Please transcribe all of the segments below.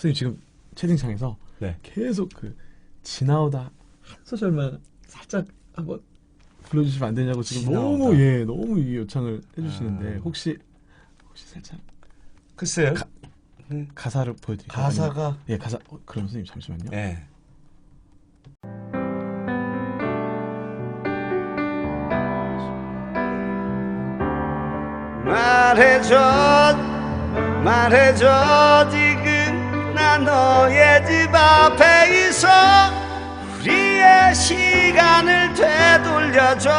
선생님 지금 채팅창에서 네. 계속 그 지나오다 한 소절만 살짝 한번 불러주시면 안 되냐고 지금 지나오다. 너무 예 너무 이 요청을 해주시는데 아. 혹시 혹시 살짝 글쎄요. 가- 가사를 보여드릴까요? 가사가 아니면- 예 가사 어, 그럼 선생님 잠시만요. 예. 말해줘 말해줘 너의 집 앞에 있어. 우리의 시간을 되돌려줘.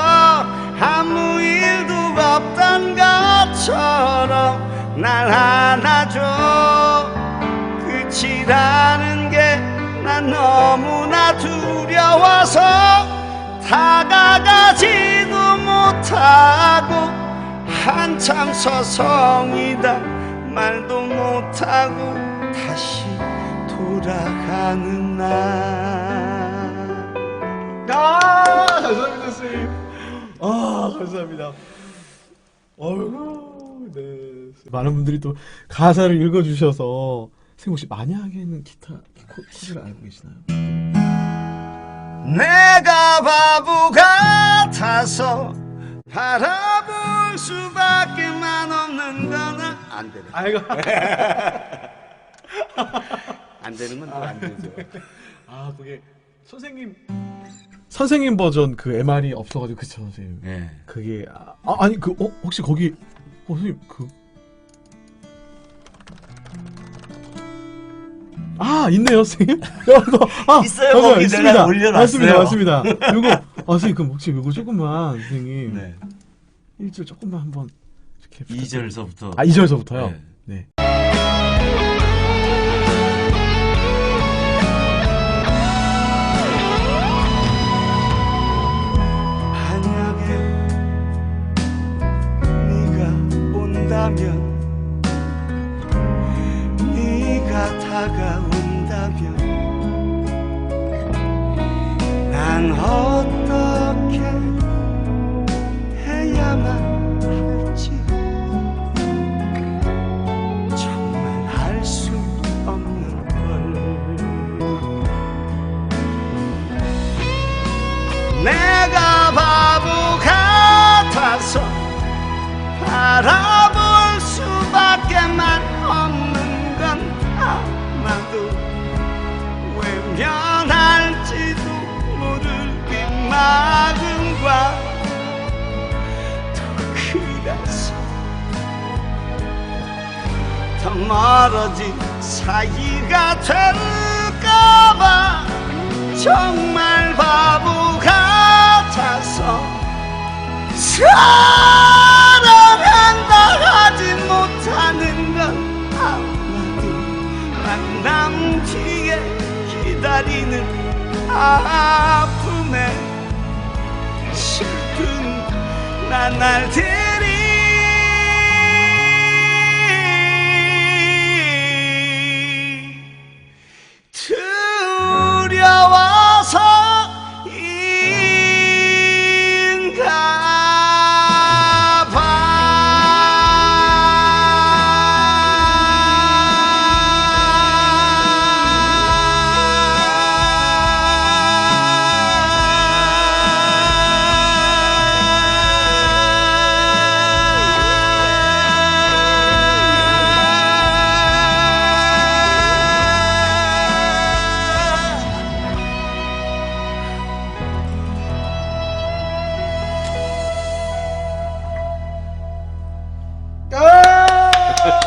아무 일도 없던 것처럼 날 안아줘. 끝이라는 게 난 너무나 두려워서 다가가지도 못하고 한참 서성이다 말도 못하고 다시 돌아가는 날 아 감사합니다 선생님. 아 감사합니다. 어이구 네. 많은 분들이 또 가사를 읽어주셔서 선생님 혹시 만약에는 기타 코- 코드를 알고 계시나요? 내가 바보 같아서 바라볼 수밖에만 없는 거나 안 되네 아이고. 안 되는 건 또 안 되죠 아 그게 선생님 선생님 버전 그 MR이 없어가지고 그쵸 선생님. 예. 그게 아, 아, 아니 그 어, 혹시 거기 어 선생님 그. 아 있네요 선생님. 야, 이거, 아, 있어요, 거기 있습니다. 내가 올려놨어요. 맞습니다 맞습니다. 이거 아 선생님 그럼 혹시 이거 조금만 선생님 네. 일절 조금만 한번 이렇게 부탁드립니다. 2절서부터 아 2절서부터요? 네. 네. 온다면 네가 다가온다면 난 어떻게 해야만 할지 정말 알 수 없는 걸. 내가 바보 같아서 바라 아마도 외면할지도 모를 이 마음과 더 멀어진 사이가 될까봐 정말 바보 같아서 사랑한다 하지 못하는 건 아마 도 만남 뒤에 기다리는 아픔에 슬픈 나날 들